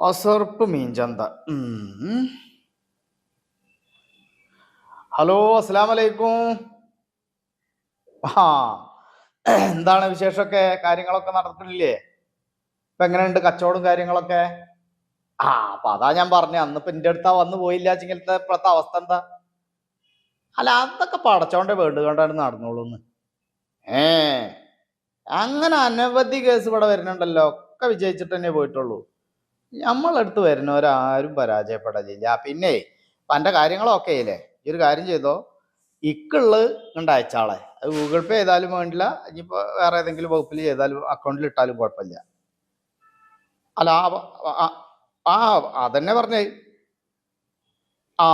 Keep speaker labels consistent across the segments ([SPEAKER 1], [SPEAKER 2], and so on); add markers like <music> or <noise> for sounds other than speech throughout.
[SPEAKER 1] അസർപ്പ് മീൻചന്ത. Hello അസ്സാം വലൈക്കും ആ എന്താണ് വിശേഷമൊക്കെ? കാര്യങ്ങളൊക്കെ നടക്കുന്നില്ലേ ഇപ്പൊ എങ്ങനെയുണ്ട് കച്ചവടം കാര്യങ്ങളൊക്കെ? ആ അപ്പൊ അതാ ഞാൻ പറഞ്ഞ. അന്ന് ഇപ്പൊ എന്റെ അടുത്താ വന്നു പോയില്ല ചിങ്ങലത്തെ ഇപ്പോഴത്തെ അവസ്ഥ എന്താ? അല്ല അതൊക്കെ പടച്ചോണ്ടേ വേണ്ടുകൊണ്ടാണ് നടന്നോളൂന്ന് ഏ അങ്ങനെ അനവധി കേസ് ഇവിടെ വരുന്നുണ്ടല്ലോ. ഒക്കെ വിജയിച്ചിട്ട് തന്നെ പോയിട്ടുള്ളൂ. നമ്മളടുത്ത് വരുന്നവരാരും പരാജയപ്പെടലില്ല. പിന്നെ പന്റെ കാര്യങ്ങളൊക്കെ ഇല്ലേ ഈ ഒരു കാര്യം ചെയ്തോ? ഇക്കുള്ള ഉണ്ട് അയച്ചാളെ അത് ഗൂഗിൾ പേ ചെയ്താലും വേണ്ടില്ല. ഇനിയിപ്പോൾ വേറെ ഏതെങ്കിലും വകുപ്പിൽ ചെയ്താലും അക്കൗണ്ടിൽ ഇട്ടാലും കുഴപ്പമില്ല. അല്ല ആ അതന്നെ പറഞ്ഞേ. ആ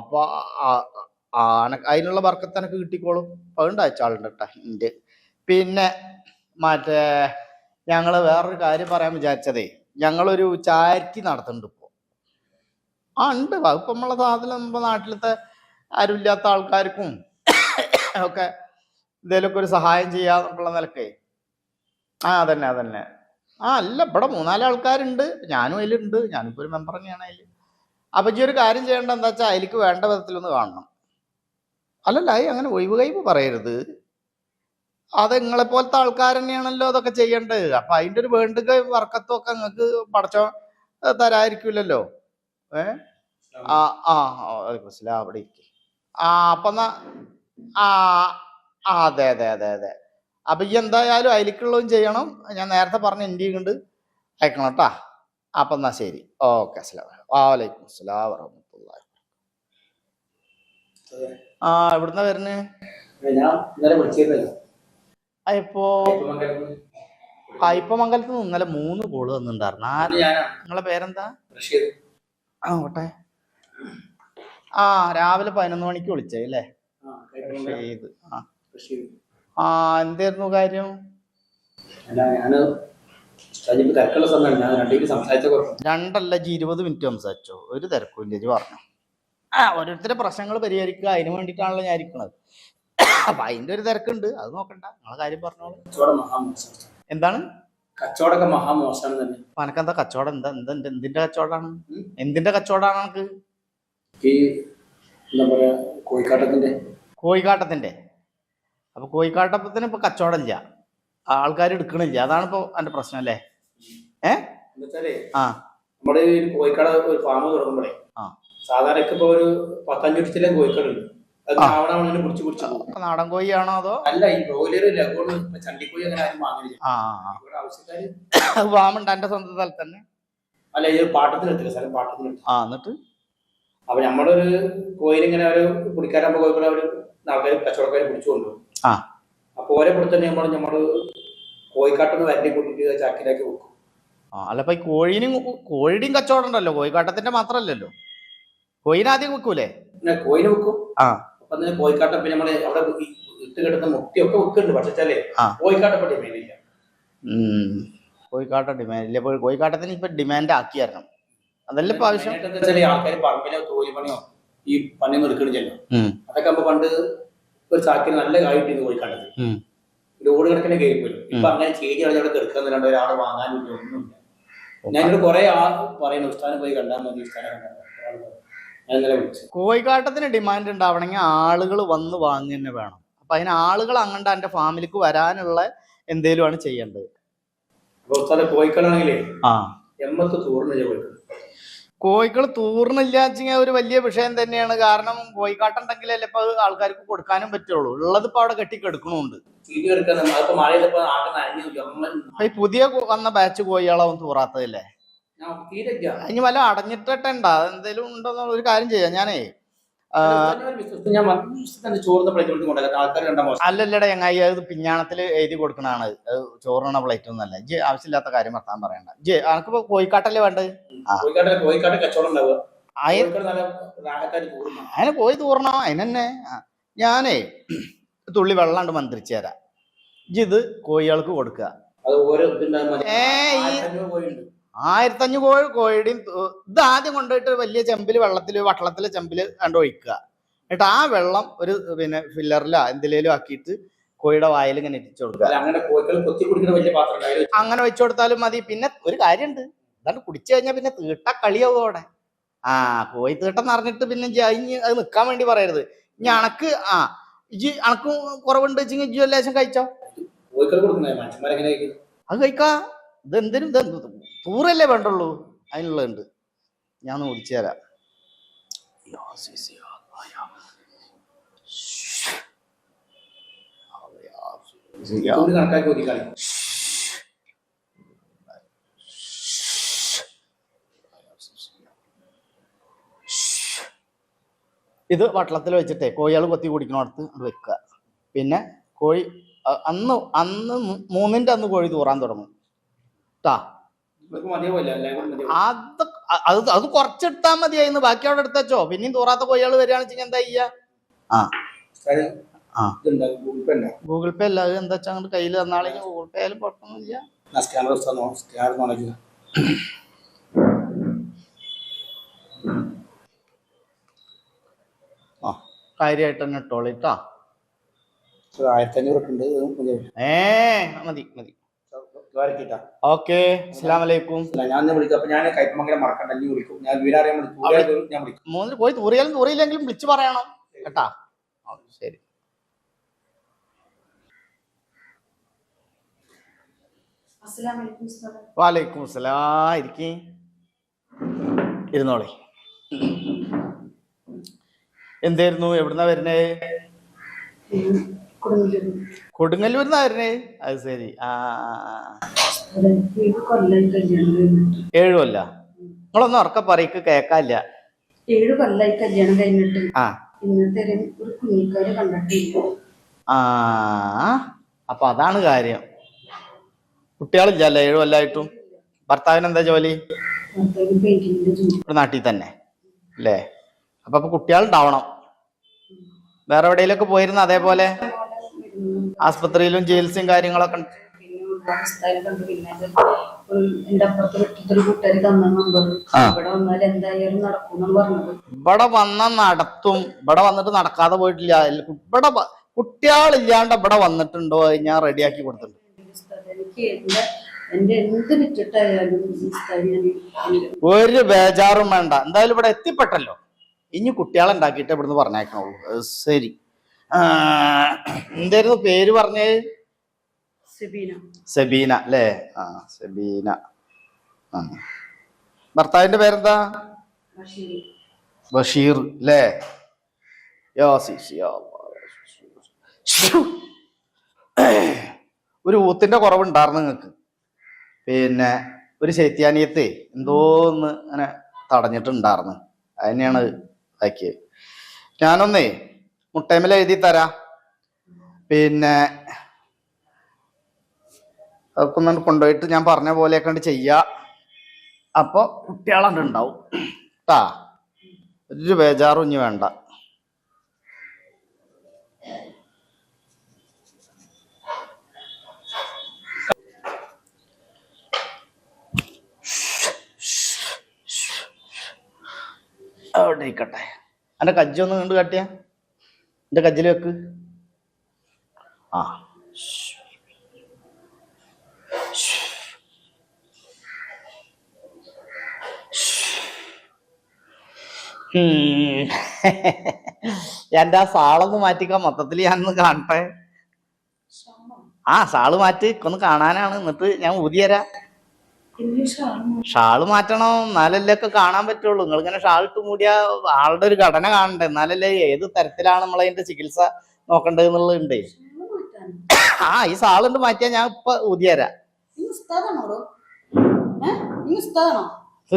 [SPEAKER 1] അപ്പൊ അതിനുള്ള വർക്കത്ത് എനിക്ക് കിട്ടിക്കോളും. അതുകൊണ്ട് അയച്ചാളുണ്ട് കേട്ടോ ഉണ്ട് പിന്നെ മറ്റേ ഞങ്ങൾ വേറൊരു കാര്യം പറയാൻ വിചാരിച്ചതേ. ഞങ്ങളൊരു ചാരിറ്റി നടത്തുന്നുണ്ട് ഇപ്പോൾ ആ ഉണ്ട്. ഇപ്പം നമ്മളെ സാധനം നമ്മുടെ നാട്ടിലത്തെ ആരുമില്ലാത്ത ആൾക്കാർക്കും ഒക്കെ എന്തേലൊക്കെ ഒരു സഹായം ചെയ്യാന്നുള്ള നിലക്കേ. ആ അതന്നെ അതന്നെ. ആ അല്ല ഇവിടെ മൂന്നാൽ ആൾക്കാരുണ്ട്. ഞാനും അതിലുണ്ട്. ഞാനിപ്പോൾ ഒരു മെമ്പർ തന്നെയാണ് അതിൽ അപ്പം ഈ ഒരു കാര്യം ചെയ്യേണ്ട എന്താ വെച്ചാൽ അതിലേക്ക് വേണ്ട വിധത്തിലൊന്ന് കാണണം. അല്ലല്ല അങ്ങനെ ഒഴിവ് കഴിവ് പറയരുത്. അത് നിങ്ങളെ പോലത്തെ ആൾക്കാർ തന്നെയാണല്ലോ അതൊക്കെ ചെയ്യേണ്ടത്. അപ്പൊ അതിന്റെ ഒരു വേണ്ടുക വർക്കത്തൊക്കെ നിങ്ങക്ക് നിങ്ങൾക്ക് പടച്ചോ ഏ, തരാതിരിക്കൂലല്ലോ. ഏ? ആ ആ അവിടെ ഇരിക്ക്. ആ അപ്പൊ എന്നാ ആ അതെ അതെ അതെ അതെ. അപ്പൊ ഈ എന്തായാലും അതിലേക്കുള്ളതും ചെയ്യണം. ഞാൻ നേരത്തെ പറഞ്ഞ എന്റെ കൊണ്ട് അയക്കണം കേട്ടാ അപ്പൊ എന്നാ ശരി. ഓക്കെ അസ്സലാം വാലൈക്കും അസ്സലാം വറഹ്മത്തുള്ളാഹി ആ എവിടുന്ന വരുന്നേ
[SPEAKER 2] ഞാൻ ഇന്നലെ വിളിച്ചിരുന്നല്ലോ.
[SPEAKER 1] ആ, ഇപ്പോ കയ്പമംഗലത്ത് നിന്ന് ഇന്നലെ മൂന്ന് ഗോൾ വന്നിട്ടുണ്ടായിരുന്നു.
[SPEAKER 2] ആ
[SPEAKER 1] നിങ്ങളെ പേരെന്താ? ആ ഓട്ടെ. ആ രാവിലെ പതിനൊന്ന് മണിക്ക് വിളിച്ചേ അല്ലേ?
[SPEAKER 2] ആ,
[SPEAKER 1] ആ. ആ എന്തായിരുന്നു കാര്യം? രണ്ടല്ല ജി ഇരുപത് മിനിറ്റ് സംസാരിച്ചോ? ഒരു തിരക്കും ഇല്ല ജി പറഞ്ഞു. ആ ഓരോരുത്തരുടെ പ്രശ്നങ്ങൾ പരിഹരിക്കുക അതിന് വേണ്ടിയിട്ടാണല്ലോ ഞാൻ ഇരിക്കണത്. അപ്പൊ അതിന്റെ ഒരു തിരക്കുണ്ട്. അത് നോക്കണ്ട. നിങ്ങളെ കാര്യം പറഞ്ഞോളൂ.
[SPEAKER 2] കച്ചവടം മഹാമോശം
[SPEAKER 1] എന്താണ്?
[SPEAKER 2] കച്ചവടമൊക്കെ മഹാമോശാണ് തന്നെ.
[SPEAKER 1] അനക്കെന്താ കച്ചവടം? എന്താ എന്താ എന്ത് എന്തിന്റെ കച്ചവടമാണ്? എന്തിന്റെ കച്ചവടമാണ് നമുക്ക്
[SPEAKER 2] ഈ എന്താ പറയാ കോഴിക്കാട്ടത്തിന്റെ.
[SPEAKER 1] കോഴിക്കാട്ടത്തിന്റെ. അപ്പൊ കോഴിക്കാട്ടത്തിന് ഇപ്പൊ കച്ചവടം ഇല്ല. ആൾക്കാർ എടുക്കണില്ല. അതാണ് ഇപ്പൊ എന്റെ പ്രശ്നം അല്ലേ? ഏ?
[SPEAKER 2] എന്നുവെച്ചാലേ
[SPEAKER 1] ആ.
[SPEAKER 2] നമ്മുടെ ഈ ഒരു കോഴിക്കാട് ഒരു ഫാം തുടങ്ങുമ്പോഴേ
[SPEAKER 1] ആ.
[SPEAKER 2] സാധാരണ ഇപ്പൊ ഒരു പത്തഞ്ഞൂറ്റിലെ കോഴിക്കാടുണ്ട്.
[SPEAKER 1] നാടൻ കോഴി ആണോ അതോ?
[SPEAKER 2] അല്ല ഈ ബ്രോയിലർ ചണ്ടിക്കോഴി അങ്ങനെ ആരും
[SPEAKER 1] വാമുണ്ട് എന്റെ സ്വന്തം സ്ഥലത്ത് തന്നെ.
[SPEAKER 2] അല്ല ഈ പാട്ടത്തിന് എടുത്തില്ല സ്ഥലം പാട്ടത്തിന്
[SPEAKER 1] ആ എന്നിട്ട്?
[SPEAKER 2] അപ്പൊ നമ്മളൊരു കോയിലിങ്ങനെ ഒരു കുടിക്കാരാകുമ്പോ കോഴിക്കോട് അവർ ആൾക്കാർ കച്ചവടക്കാരെ പിടിച്ചു കൊണ്ടുപോകും
[SPEAKER 1] ആ.
[SPEAKER 2] അപ്പൊ ഓരോ കൂടെ തന്നെ നമ്മൾ നമ്മൾ കോഴിക്കാട്ടിന്ന് വരണ്ടി കൂട്ടിട്ട് ചാക്കിലാക്കി വെക്കും.
[SPEAKER 1] അല്ല ഇപ്പൊ ഈ കോഴീനും കോഴിയുടെയും കച്ചവടം ഉണ്ടല്ലോ കോഴിക്കാട്ടത്തിന്റെ മാത്രല്ലല്ലോ. കോയിനാദ്യം വെക്കൂലേ
[SPEAKER 2] കോയിന് വെക്കും
[SPEAKER 1] ആ.
[SPEAKER 2] അപ്പൊ പോയിക്കാട്ട പിന്നെ നമ്മൾ അവിടെ ഇട്ട് കിട്ടുന്ന മുട്ടിയൊക്കെ വെക്കുന്നുണ്ട് പക്ഷെ വെച്ചാലേ
[SPEAKER 1] ആ.
[SPEAKER 2] പറ്റി ഡിമാൻഡ് ഇല്ല.
[SPEAKER 1] ഉം. ഡിമാൻഡ് ഇല്ല. കോഴിക്കാട്ടത്തിന് ഇപ്പൊ ഡിമാൻഡ് ആക്കി തരണം അതല്ല ഇപ്പൊ ആവശ്യം.
[SPEAKER 2] ആൾക്കാർ പറമ്പിലോ തോലിപ്പണിയോ ഈ പണിയൊന്നും എടുക്കണില്ലല്ലോ. അതൊക്കെ ആകുമ്പോ പണ്ട് ഒരു ചാക്കിന് നല്ല കായിട്ട് കോഴിക്കാട്ടത്
[SPEAKER 1] ഉം.
[SPEAKER 2] ലോഡ് കണക്കിന് കയറി പോലും ഇപ്പൊ. അങ്ങനെ ചേരി അവിടെ കിടക്കുന്നുണ്ട് ഒരാൾ വാങ്ങാനില്ല ഒന്നുമില്ല. ഞാനിവിടെ കുറെ ആ പറയുന്നു ഉസ്താനെ പോയി കണ്ടാൽ മതി ഉസ്താനെ കണ്ടാൽ മതി. ഒരാൾ പറഞ്ഞു. ഞാൻ ഇന്നലെ വിളിച്ചു
[SPEAKER 1] കോഴിക്കാട്ടത്തിന് ഡിമാൻഡ് ഉണ്ടാവണമെങ്കിൽ ആളുകൾ വന്ന് വാങ്ങി തന്നെ വേണം. അപ്പൊ അതിന് ആളുകൾ അങ്ങനെ എന്റെ ഫാമിലിക്ക് വരാനുള്ള എന്തേലുമാണ് ചെയ്യേണ്ടത്?
[SPEAKER 2] കോഴിക്കൾ ഉസ്താനെ കോഴിക്കളാണെങ്കിലേ
[SPEAKER 1] ആ.
[SPEAKER 2] എമ്മത്ത് തൂർന്നില്ല കോഴിക്കൾ
[SPEAKER 1] കോഴികൾ തൂർന്നില്ല വെച്ചാൽ ഒരു വലിയ വിഷയം തന്നെയാണ്. കാരണം കോഴിക്കാട്ടുണ്ടെങ്കിലല്ലേ ഇപ്പൊ ആൾക്കാർക്ക് കൊടുക്കാനും പറ്റുള്ളൂ. ഉള്ളത് ഇപ്പൊ അവിടെ കെട്ടിക്കെടുക്കണുണ്ട്. ഈ പുതിയ വന്ന ബാച്ച് കോഴികളാവും തൂറാത്തതല്ലേ. ഇനി വല്ല അടഞ്ഞിട്ടിട്ടുണ്ടോ? അതെന്തേലും ഉണ്ടോന്നുള്ള ഒരു കാര്യം ചെയ്യാം. ഞാനേ അല്ലല്ലടാ ചങ്ങായി അത് പിഞ്ഞാണത്തിൽ എഴുതി കൊടുക്കണതാണ്. ചോറിന പ്ലേറ്റ് ഒന്നല്ല ജി ആവശ്യമില്ലാത്ത കാര്യം വർത്താൻ പറയണ്ട. ജി അനക്കിപ്പോ കോഴിക്കാട്ടല്ലേ വേണ്ടത്? അതിന് പോയി തൂറണോ? അതിനെന്നെ. ഞാനേ തുള്ളി വെള്ളാണ്ട് മന്ത്രിച്ചു തരാം. ജി ഇത് കോഴികൾക്ക് കൊടുക്കുക
[SPEAKER 2] അത് ആയിരത്തഞ്ഞൂറ്
[SPEAKER 1] ആയിരത്തഞ്ഞു കോഴി കോഴിയുടെയും ഇത് ആദ്യം കൊണ്ടുപോയിട്ട് വലിയ ചെമ്പിൽ വെള്ളത്തിൽ വട്ടളത്തിലെ ചെമ്പിൽ കണ്ട് ഒഴിക്കുക. എന്നിട്ട് ആ വെള്ളം ഒരു പിന്നെ ഫില്ലറിലോ എന്തിലേലും ആക്കിയിട്ട് കോഴിയുടെ വായിൽ ഇങ്ങനെ ഇട്ടിച്ചു കൊടുക്കുക.
[SPEAKER 2] അങ്ങനെ
[SPEAKER 1] വെച്ചു കൊടുത്താലും മതി. പിന്നെ ഒരു കാര്യമുണ്ട് അതാണ് കുടിച്ചു കഴിഞ്ഞാൽ പിന്നെ തീട്ട കളിയാവും അവിടെ. ആ കോഴി തീട്ടം നിറഞ്ഞിട്ട് പിന്നെ ഇനി അത് നിൽക്കാൻ വേണ്ടി പറയരുത്. ഇനി അണക്ക് ആ ഇജി അണക്കും കുറവുണ്ട് വെച്ചെങ്കിൽ ഇജി ലേശം കഴിച്ചോ? അത് കഴിക്കാ. ഇത് എന്തിനും ഇത് തൂറല്ലേ വേണ്ടുള്ളൂ? അതിനുള്ളതുണ്ട്. ഞാൻ ഓടിച്ചു തരാം. ഇത് വട്ടളത്തിൽ വെച്ചിട്ടേ കോഴികൾ കൊത്തി കുടിക്കണോടത്ത് അത് വെക്കുക. പിന്നെ കോഴി അന്ന് അന്ന് മൂന്നിന്റെ മൂന്നിന്റെ അന്ന് കോഴി തൂറാൻ തുടങ്ങും. ട്ടാ അത് അത് അത് കുറച്ചിട്ടാ മതിയായിരുന്നു ബാക്കി അവിടെ എടുത്തച്ചോ. പിന്നെയും തോറാത്ത കോഴികൾ വരികയാണെന്ന് വെച്ചാൽ എന്താ ചെയ്യാ? ആ.
[SPEAKER 3] ഗൂഗിൾ പേ ഉണ്ടോ?
[SPEAKER 1] ഗൂഗിൾ പേ അല്ല. അത് എന്താ വെച്ചാൽ അങ്ങോട്ട് കയ്യിൽ തന്നാണെങ്കിൽ ഗൂഗിൾ പേ ആയാലും കുഴപ്പമൊന്നുമില്ല
[SPEAKER 3] ആ.
[SPEAKER 1] കാര്യമായിട്ട് തന്നെ ഇട്ടോളിട്ടാ
[SPEAKER 3] ആയിരത്തി അഞ്ഞൂറ്
[SPEAKER 1] ഏ മതി മതി. ഓക്കെ
[SPEAKER 3] ഞാൻ ഒന്ന് വിളിക്കും. അപ്പൊ ഞാൻ കൈപ്പമംഗലം മറക്കണ്ട വിളിക്കും. ഞാൻ ഞാൻ വിളിക്കും.
[SPEAKER 1] മൂന്നിൽ പോയി തൂറിയാലും തൂറിയില്ലെങ്കിലും വിളിച്ചു പറയണം. കേട്ടാ? ശരി. വാലൈക്കും അസ്സലാം. ഇരിക്കേ. ഇരുന്നോളെ. എന്തായിരുന്നു? എവിടുന്നാ വരുന്നേ?
[SPEAKER 4] ഉം, കൊടുങ്ങല്ലൂര്.
[SPEAKER 1] അത് ശരി. ആ
[SPEAKER 4] ഏഴ്
[SPEAKER 1] കൊല്ല നിങ്ങളൊന്നും ഉറക്ക പറയ്ക്ക് കേക്കാല്ല.
[SPEAKER 4] ഏഴ് കൊല്ലായി കല്യാണം കഴിഞ്ഞിട്ട്.
[SPEAKER 1] ആ.
[SPEAKER 4] ഇന്നത്തെ ഒരു കുഞ്ഞിക്കാരെ കണ്ടിട്ടില്ല
[SPEAKER 1] ആ അപ്പൊ അതാണ് കാര്യം. കുട്ടികളില്ലല്ലേ ഏഴു കൊല്ലായിട്ടും? ഭർത്താവിന് എന്താ ജോലി? ഇവിടെ നാട്ടിൽ തന്നെ അല്ലേ? അപ്പൊ അപ്പൊ കുട്ടികളുണ്ടാവണം. വേറെ എവിടെയെങ്കിലൊക്കെ പോയിരുന്ന അതേപോലെ? ആസ്പത്രിയിലും ചികിത്സയും കാര്യങ്ങളൊക്കെ
[SPEAKER 4] കണ്ടു തന്ന നമ്പർ. ഇവിടെ വന്നാൽ എന്തായാലും നടക്കും പറഞ്ഞത്
[SPEAKER 1] വന്ന നടത്തും. ഇവിടെ വന്നിട്ട് നടക്കാതെ പോയിട്ടില്ല. ഇവിടെ കുട്ടികളില്ലാണ്ട് ഇവിടെ വന്നിട്ടുണ്ടോ ഞാൻ റെഡിയാക്കി കൊടുത്തിട്ടുണ്ട്.
[SPEAKER 4] എനിക്ക്
[SPEAKER 1] ഒരു ബേജാറും വേണ്ട. എന്തായാലും ഇവിടെ എത്തിപ്പെട്ടല്ലോ. ഇനി കുട്ടികളെ ഉണ്ടാക്കിയിട്ട് ഇവിടുന്ന് പറഞ്ഞേക്കണുള്ളൂ. ശരി. എന്തായിരുന്നു പേര് പറഞ്ഞേ
[SPEAKER 4] സെബീന.
[SPEAKER 1] സെബീന അല്ലേ? ആ സെബീന. ആ. ഭർത്താവിന്റെ പേരെന്താ?
[SPEAKER 4] ബഷീർ.
[SPEAKER 1] അല്ലേ. ഒരു ഊത്തിന്റെ കുറവുണ്ടായിരുന്നു നിങ്ങക്ക് പിന്നെ ഒരു ശൈത്യാനിയത്തെ എന്തോന്ന് അങ്ങനെ തടഞ്ഞിട്ടുണ്ടായിരുന്നു. അതിനെയാണ് ഇതാക്കിയത് ഞാനൊന്നേ മുട്ടേമല എഴുതി തരാം. പിന്നെ അതൊക്കെ ഒന്ന് കൊണ്ടുപോയിട്ട് ഞാൻ പറഞ്ഞ പോലെയൊക്കെ ഉണ്ട് ചെയ്യാ. അപ്പൊ കുട്ടികളണ്ട് ഉണ്ടാവും കേട്ടാ ഒരു ബേജാറും ഇനി വേണ്ട. അവിടെ ഇരിക്കട്ടെ. എന്റെ കജ്ജി ഒന്ന് കണ്ട് കാട്ടിയ. എന്റെ കജ്ജിൽ വെക്ക്. ആ. എന്റെ ആ സാളൊന്ന് മാറ്റിക്കാ മൊത്തത്തിൽ ഞാനൊന്ന് കാണട്ടെ. ആ സാൾ മാറ്റി ഒന്ന് കാണാനാണ്. എന്നിട്ട് ഞാൻ ഊതിയരാ ഷാൾ മാറ്റണം എന്നാലല്ലേ ഒക്കെ കാണാൻ പറ്റുള്ളൂ. നിങ്ങൾ ഇങ്ങനെ ഷാൾ ഇട്ട് മൂടിയ ആളുടെ ഒരു ഘടന കാണണ്ടേ? എന്നാലല്ലേ ഏത് തരത്തിലാണ് നമ്മൾ അതിന്റെ ചികിത്സ നോക്കേണ്ടത്
[SPEAKER 4] എന്നുള്ളത്
[SPEAKER 1] ആ ഈ സാളുണ്ട് മാറ്റിയാ ഞാൻ ഇപ്പൊ ഊതിയരാ <laughs>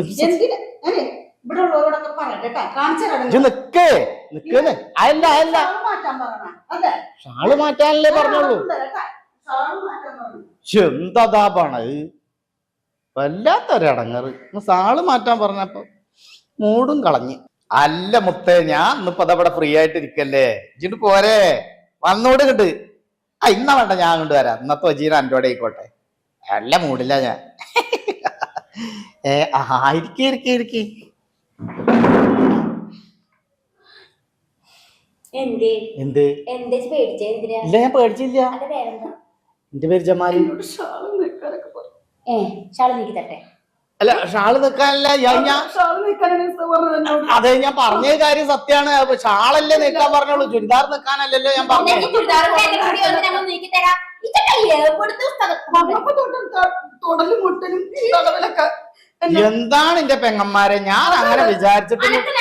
[SPEAKER 1] ഷാൾ മാറ്റാനല്ലേ പറഞ്ഞോളൂ എന്താ പണത് വല്ലാത്തൊരടങ്ങറ് സാൾ മാറ്റാൻ പറഞ്ഞപ്പോ മൂടും കളഞ്ഞ്. അല്ല മുത്തേ ഞാൻ ഇന്നിപ്പോ അതവിടെ ഫ്രീ ആയിട്ട് ഇരിക്കല്ലേ? ഇജിട്ട് പോരെ. വന്നോട് കിട്ട് ആ ഇന്ന വേണ്ട ഞാൻ അങ്ങോട്ട് വരാം. ഇന്നത്തെ വജീന അന്റോടെ ആയിക്കോട്ടെ. അല്ല മൂടില്ല ഞാൻ. ഏ ഇരിക്കേ ഇരിക്കേ ഇരിക്കേ.
[SPEAKER 2] എന്ത്?
[SPEAKER 1] ഇല്ല ഞാൻ പേടിച്ചില്ല. എന്റെ പേര്
[SPEAKER 4] ജമാൽ.
[SPEAKER 2] ഏ ഷാൾ നീക്കി തട്ടെ
[SPEAKER 1] അല്ല ഷാൾ നിക്കാനല്ല ഞാൻ അതെ ഞാൻ പറഞ്ഞ കാര്യം സത്യാണ്. അപ്പൊ ഷാളല്ലേ നിക്കാൻ പറഞ്ഞോളൂ. ചുരിദാർ നിക്കാനല്ലല്ലോ ഞാൻ പറഞ്ഞു എന്താണ് എന്റെ പെങ്ങന്മാരെ? ഞാൻ അങ്ങനെ വിചാരിച്ചിട്ടില്ല.
[SPEAKER 2] അനക്ക്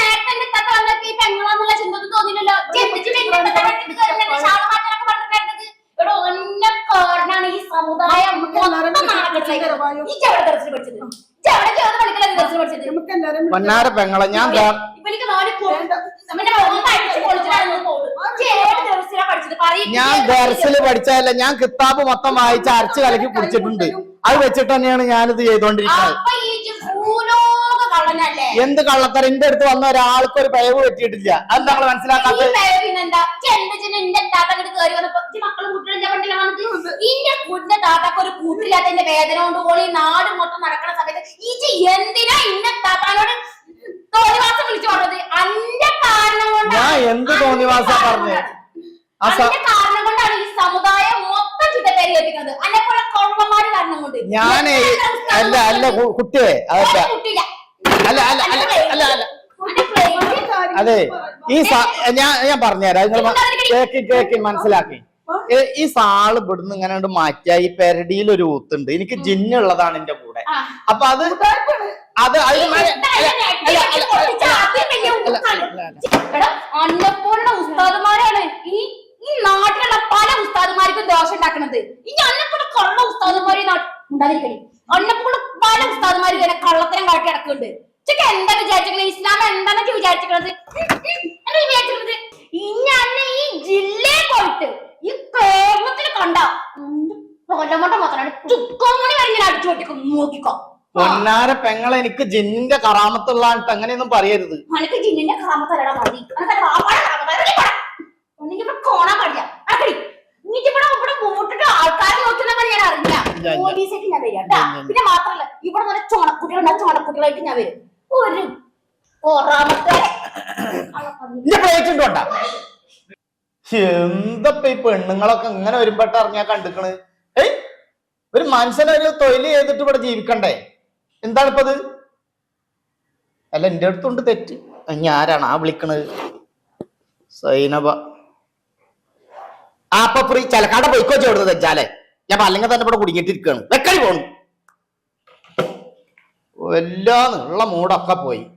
[SPEAKER 2] ദർശനം പഠിച്ചത്?
[SPEAKER 1] ഞാൻ ഞാൻ ദർസിൽ പഠിച്ചതല്ല ഞാൻ കിതാബ് മൊത്തം വായിച്ച് അരച്ച് കലക്കി കുടിച്ചിട്ടുണ്ട്. അത് വെച്ചിട്ട് തന്നെയാണ് ഞാനിത് ചെയ്തോണ്ടിരിക്കുന്നത്. എന്ത് കള്ളത്തര? എന്റെ അടുത്ത് വന്ന ഒരാൾക്ക് ഒരു പിഴവ് പറ്റിയിട്ടില്ല. അത് നമ്മൾ മനസ്സിലാക്കാത്തത്?
[SPEAKER 2] ഒരു കൂട്ടില്ലാത്തതിന്റെ വേദന കൊണ്ട് നാട് മൊത്തം നടക്കുന്ന സമയത്ത് ഈ എന്തിനാ ഇന്ന താത്താനോട് തോന്നിവാസം വിളിച്ചു പറഞ്ഞത്? അന്റെ കാരണം
[SPEAKER 1] ഞാൻ എന്ത് തോന്നിവാസ
[SPEAKER 2] പറഞ്ഞു? കാരണം കൊണ്ടാണ് ഈ സമുദായം മൊത്തം ചുറ്റപ്പേരി കേൾപ്പിക്കുന്നത് അന്നെ പോലെ കൊള്ളമാര് കാരണം കൊണ്ട്.
[SPEAKER 1] ഞാനേ അല്ല അല്ല കുട്ടിയെ അതല്ല. അല്ല അല്ല അല്ല അല്ല അല്ല അതെ ഈ ഞാൻ ഞാൻ പറഞ്ഞുതരാം. നിങ്ങൾ കേക്കി കേക്കി മനസ്സിലാക്കി. ഈ സാൾ ഇവിടുന്ന് ഇങ്ങനെ മാറ്റിയ ഈ പെരടിയിൽ ഒരു ഊത്തുണ്ട്. എനിക്ക് ജിന്നുള്ളതാണ് എന്റെ കൂടെ. അപ്പൊ അത് അത്
[SPEAKER 2] അന്നപൂർണ. ഉസ്താദുമാരാണ് ഈ ഈ നാട്ടിലുള്ള പല ഉസ്താദുമാർക്കും ദോഷം ഉണ്ടാക്കുന്നത് ഇനി അന്നെപ്പോലുള്ള കൊള്ള ഉസ്താദുമാരെ ഉണ്ടാതിരിക്കണേ അന്നെപ്പോലുള്ള പല ഉസ്താദുമാർ ഇങ്ങനെ കള്ളത്തരം കാട്ടി നടക്കുന്നുണ്ട്. എന്താ വിചാരിച്ചിരിക്കുന്നത് ഇസ്ലാം എന്താണെന്ന് വിചാരിച്ചിരിക്കുന്നത് എന്താ ഇനി ഈ ജില്ലയിൽ പോയിട്ട് ഈ കേരളത്തിൽ കണ്ട കൊല്ലമോട്ട മാത്രമാണ് ചുക്കോമണി വരെ അടിച്ചു പൊട്ടിക്കും. നോക്കിക്കോ.
[SPEAKER 1] പൊന്നാര പെങ്ങളെ എനിക്ക് ജിന്നിന്റെ കറാമത്തുള്ളാണ്ട് അങ്ങനെയൊന്നും പറയരുത്.
[SPEAKER 2] അനക്ക് ജിന്നിന്റെ കറാമത്തല്ലടാ മതി. കോണാൻ പാടില്ല. പിന്നെ മാത്രല്ല ഇവിടെ നല്ല ചോണക്കുട്ടികളുണ്ടാവും ചോണക്കുട്ടികളായിട്ട് ഞാൻ വരും. ഒരു കൊറാമത്തെ
[SPEAKER 1] ഇന്റെ പ്ലേറ്റ് ഉണ്ട് കൊണ്ടാ. എന്തപ്പ ഈ പെണ്ണുങ്ങളൊക്കെ ഇങ്ങനെ വരുമ്പോട്ട് ഇറങ്ങിയാ കണ്ടിക്കണ്? ഏയ് ഒരു മനുഷ്യനൊരു തൊഴിൽ ചെയ്തിട്ട് ഇവിടെ ജീവിക്കണ്ടേ? എന്താണ് ഇപ്പത് അല്ല എന്റെ അടുത്തുണ്ട് തെറ്റ്. ഞാരാണ് ആ വിളിക്കണത്. സൈനബ. ആ അപ്പൊ ഫ്രീ ചിലക്കാടെ പോയിക്കോ ചോടുന്നത് വെച്ചാലേ ഞാൻ അല്ലെങ്കിൽ തന്നെ ഇവിടെ കുടുങ്ങിയിട്ടിരിക്കുകയാണ് വെക്കടി പോണു എല്ലാ ഉള്ള മൂടൊക്കെ പോയി.